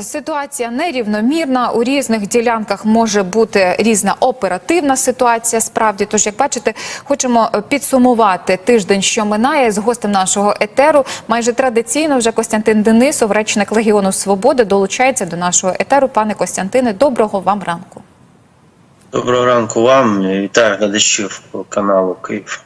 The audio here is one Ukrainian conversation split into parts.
Ситуація нерівномірна. У різних ділянках може бути різна оперативна ситуація. Справді, тож, як бачите, хочемо е, підсумувати тиждень, що минає з гостем нашого етеру. Майже традиційно вже Костянтин Денисов, речник Легіону Свободи, долучається до нашого етеру. Пане Костянтине, доброго вам ранку. Доброго ранку вам, вітаю глядачів каналу Київ.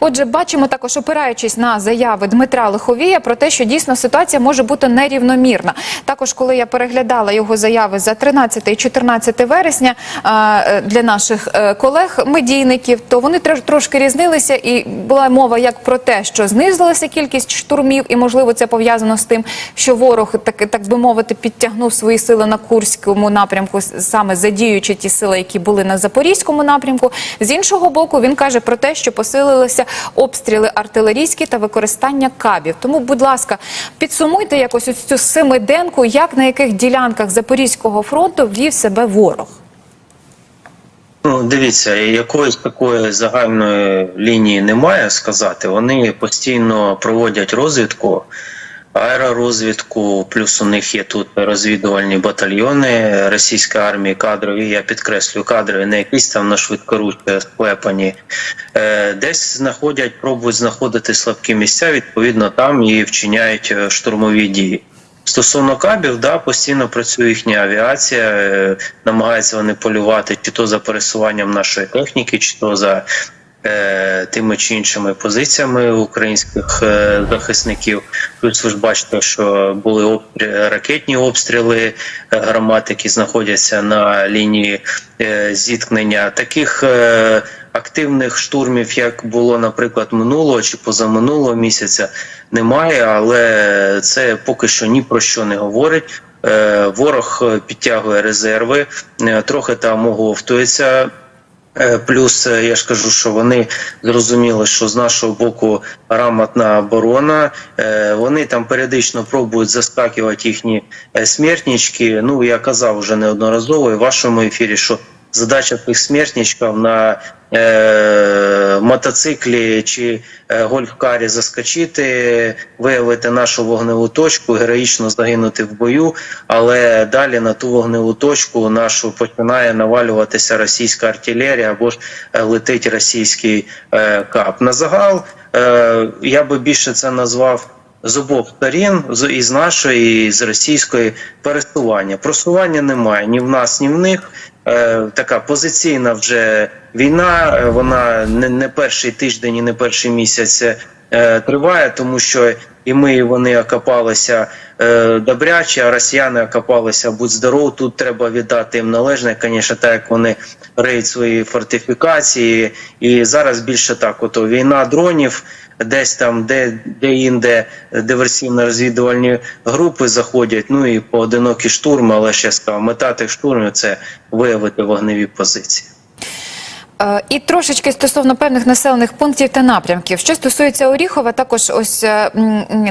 Отже, бачимо також, опираючись на заяви Дмитра Лиховія про те, що дійсно ситуація може бути нерівномірна. Також, коли я переглядала його заяви за 13 і 14 вересня е, для наших е, колег медійників, то вони трошки різнилися, і була мова як про те, що знизилася кількість штурмів, і можливо це пов'язано з тим, що ворог так, так би мовити підтягнув свої сили на Курському напрямку, саме задіючи ті сили, які були на Запорізькому напрямку. З іншого боку, він каже про те, що посилилися обстріли артилерійські та використання кабів. Тому, будь ласка, підсумуйте якось ось цю семиденку, як на яких ділянках Запорізького фронту вів себе ворог. Ну, дивіться, якоїсь такої загальної лінії немає сказати. Вони постійно проводять розвідку, аеророзвідку, плюс у них є тут розвідувальні батальйони російської армії, кадрові. Я підкреслю кадрові, не якісь там на швидкоручці склепані. Е, Десь знаходять, пробують знаходити слабкі місця. Відповідно, там і вчиняють е, штурмові дії. Стосовно кабів, да, постійно працює їхня авіація, е, намагаються вони полювати чи то за пересуванням нашої техніки, чи то за е, тими чи іншими позиціями українських е, захисників. Плюс ви ж бачите, що були ракетні обстріли е, гармат, які знаходяться на лінії е, зіткнення. Таких е, активних штурмів, як було, наприклад, минулого чи позаминулого місяця, немає, але це поки що ні про що не говорить. Е, Ворог е, підтягує резерви, е, трохи там оговтується. Е, Плюс е, я ж кажу, що вони зрозуміли, що з нашого боку грамотна оборона. Е, Вони там періодично пробують заскакувати їхні смертнички. Ну я казав вже неодноразово і в вашому ефірі, що задача тих смертничків на е, мотоциклі чи е, гольфкарі заскочити, виявити нашу вогневу точку, героїчно загинути в бою. Але далі на ту вогневу точку нашу починає навалюватися російська артилерія або ж е, летить російський е, кап. На загал е, я би більше це назвав. З обох сторін, з із нашої, і з російської пересування. Просування немає ні в нас, ні в них. Е, така позиційна вже війна. е, Вона не, не перший тиждень і не перший місяць е, триває, тому що і ми, і вони окопалися е, добряче, а росіяни окопалися будь здоров. Тут треба віддати їм належне, звісно, так як вони риють свої фортифікації. І зараз більше так: ото війна дронів. Десь там, де, де інде диверсійно-розвідувальні групи заходять, ну і поодинокі штурми, але ще сказав, мета тих штурмів це виявити вогневі позиції. Е, І трошечки стосовно певних населених пунктів та напрямків. Що стосується Оріхова, також ось е,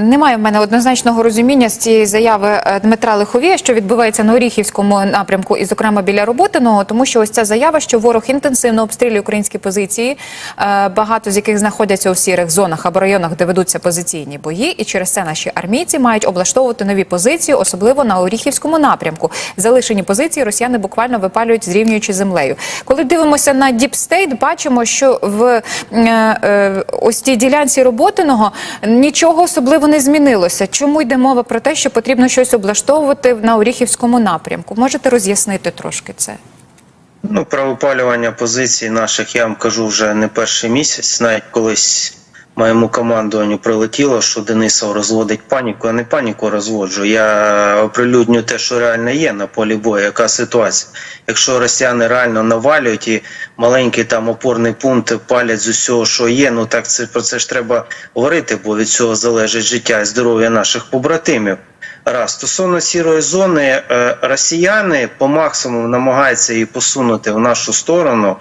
немає в мене однозначного розуміння з цієї заяви е, Дмитра Лиховія, що відбувається на Оріхівському напрямку і, зокрема, біля Роботиного, тому що ось ця заява, що ворог інтенсивно обстрілює українські позиції, багато з яких знаходяться у сірих зонах або районах, де ведуться позиційні бої, і через це наші армійці мають облаштовувати нові позиції, особливо на Оріхівському напрямку. Залишені позиції росіяни буквально випалюють, зрівнюючи землею. Коли дивимося на Діпстейт, бачимо, що в е, е, ось тій ділянці роботиного нічого особливо не змінилося. Чому йде мова про те, що потрібно щось облаштовувати на Оріхівському напрямку? Можете роз'яснити трошки це? Ну, про випалювання позицій наших я вам кажу вже не перший місяць. Навіть колись моєму командуванню прилетіло, що Денисов розводить паніку. Я не паніку розводжу. Я оприлюдню те, що реально є на полі бою. Яка ситуація? Якщо росіяни реально навалюють і маленький там опорний пункт палять з усього, що є, ну так це про це ж треба говорити, бо від цього залежить життя і здоров'я наших побратимів. Раз стосовно сірої зони, е, росіяни по максимуму намагаються її посунути в нашу сторону.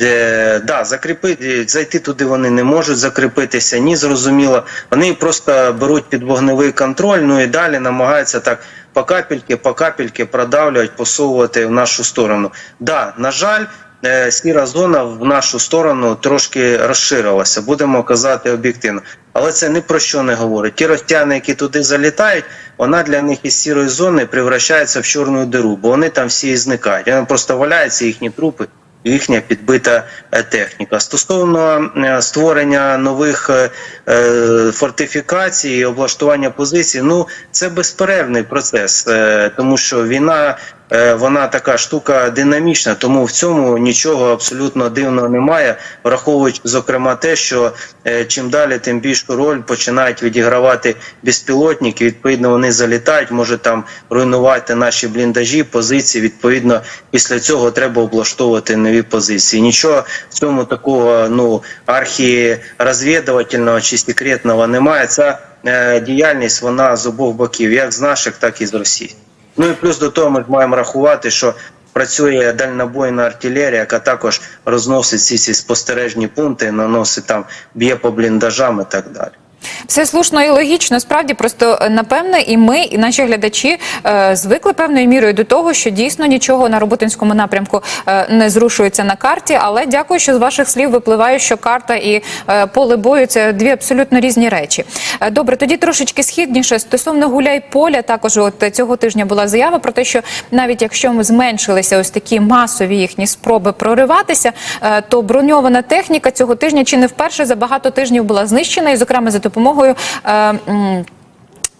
Е, да, закріпити, зайти туди вони не можуть закріпитися, ні зрозуміло. Вони просто беруть під вогневий контроль, ну і далі намагаються так по капельки, по капельки продавлювати, посовувати в нашу сторону. Да, на жаль, е, сіра зона в нашу сторону трошки розширилася, будемо казати об'єктивно. Але це ні про що не говорить. Ті росіяни, які туди залітають, вона для них із сірої зони превращається в чорну диру, бо вони там всі і зникають. Вони просто валяються їхні трупи. Їхня підбита е, техніка. Стосовно е, створення нових е, фортифікацій, облаштування позицій, ну це безперервний процес, тому що війна вона така штука динамічна, тому в цьому нічого абсолютно дивного немає, враховуючи зокрема те, що е, чим далі, тим більшу роль починають відігравати безпілотники. Відповідно, вони залітають, може там руйнувати наші бліндажі, позиції. Відповідно, після цього треба облаштовувати нові позиції. Нічого в цьому такого ну архірозвідувального чи секретного немає. Ця е, діяльність вона з обох боків, як з наших, так і з Росії. Ну і плюс до того ми маємо рахувати, що працює дальнобойна артилерія, яка також розносить ці, спостережні пункти, наносить там, б'є по бліндажам і так далі. Все слушно і логічно. Справді, просто е, напевне, і ми, і наші глядачі е, звикли певною мірою до того, що дійсно нічого на роботинському напрямку е, не зрушується на карті. Але дякую, що з ваших слів випливає, що карта і поле бою це дві абсолютно різні речі. Добре, тоді трошечки східніше стосовно гуляй поля. Також от цього тижня була заява про те, що навіть якщо ми зменшилися ось такі масові їхні спроби прориватися, то броньована техніка цього тижня чи не вперше за багато тижнів була знищена, і зокрема за допомогою. Е, м,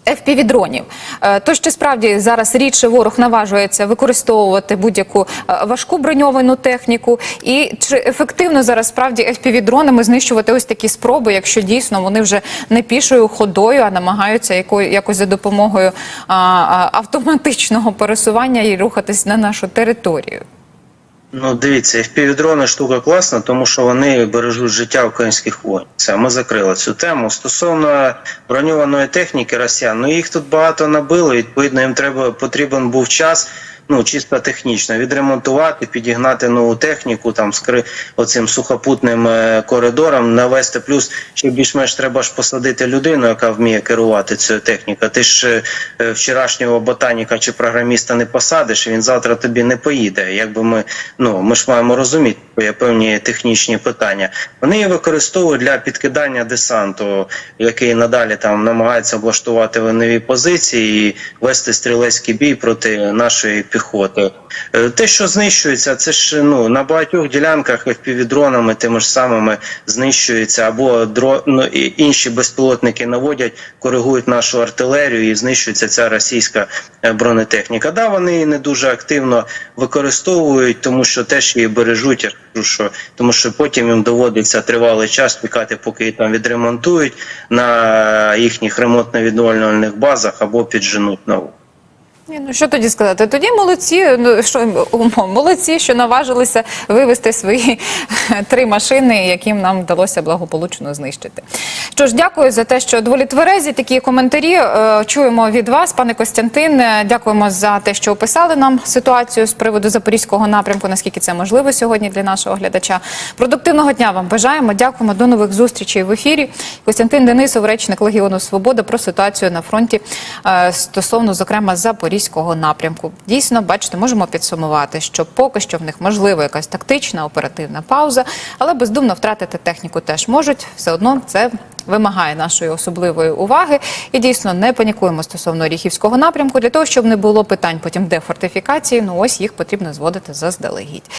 FPV-дронів. Е, Тож чи справді зараз рідше ворог наважується використовувати будь-яку е, важку броньовану техніку, і чи ефективно зараз справді FPV-дронами знищувати ось такі спроби, якщо дійсно вони вже не пішою ходою, а намагаються якось за допомогою автоматичного пересування і рухатись на нашу територію? Ну, дивіться, FPV-дрони штука класна, тому що вони бережуть життя українських воїнів. Це ми закрили цю тему. Стосовно броньованої техніки росіян, ну їх тут багато набили. Відповідно, їм треба потрібен був час. Ну, чисто технічно відремонтувати, підігнати нову техніку, там скри оцим сухопутним е, коридором, навести. Плюс ще більш-менш треба ж посадити людину, яка вміє керувати цією технікою. Ти ж е, вчорашнього ботаніка чи програміста не посадиш, він завтра тобі не поїде. Якби ми ну ми ж маємо розуміти певні технічні питання. Вони її використовують для підкидання десанту, який надалі там намагається облаштувати нові позиції і вести стрілецький бій проти нашої піхоти. Е, Те, що знищується, це ж ну на багатьох ділянках FPV-дронами тими ж самими знищується, або дро... ну, інші безпілотники наводять, коригують нашу артилерію і знищується ця російська е, бронетехніка. Да, вони її не дуже активно використовують, тому що теж її бережуть. Я кажу, що тому що потім їм доводиться тривалий час чекати, поки її там відремонтують на їхніх ремонтно-відновлювальних базах або підженуть нову. Ну що тоді сказати? Тоді молодці, ну що молодці, що наважилися вивести свої три машини, яким нам вдалося благополучно знищити. Що ж, дякую за те, що доволі тверезі такі коментарі е, чуємо від вас, пане Костянтин. Е, Дякуємо за те, що описали нам ситуацію з приводу запорізького напрямку. Наскільки це можливо сьогодні для нашого глядача? Продуктивного дня вам бажаємо. Дякуємо до нових зустрічей в ефірі. Костянтин Денисов, речник Легіону Свобода, про ситуацію на фронті е, стосовно, зокрема, запорізького напрямку. Дійсно, бачите, можемо підсумувати, що поки що в них можливо якась тактична оперативна пауза, але бездумно втратити техніку теж можуть. Все одно це вимагає нашої особливої уваги. І дійсно не панікуємо стосовно Оріхівського напрямку для того, щоб не було питань потім де фортифікації. Ну ось їх потрібно зводити заздалегідь.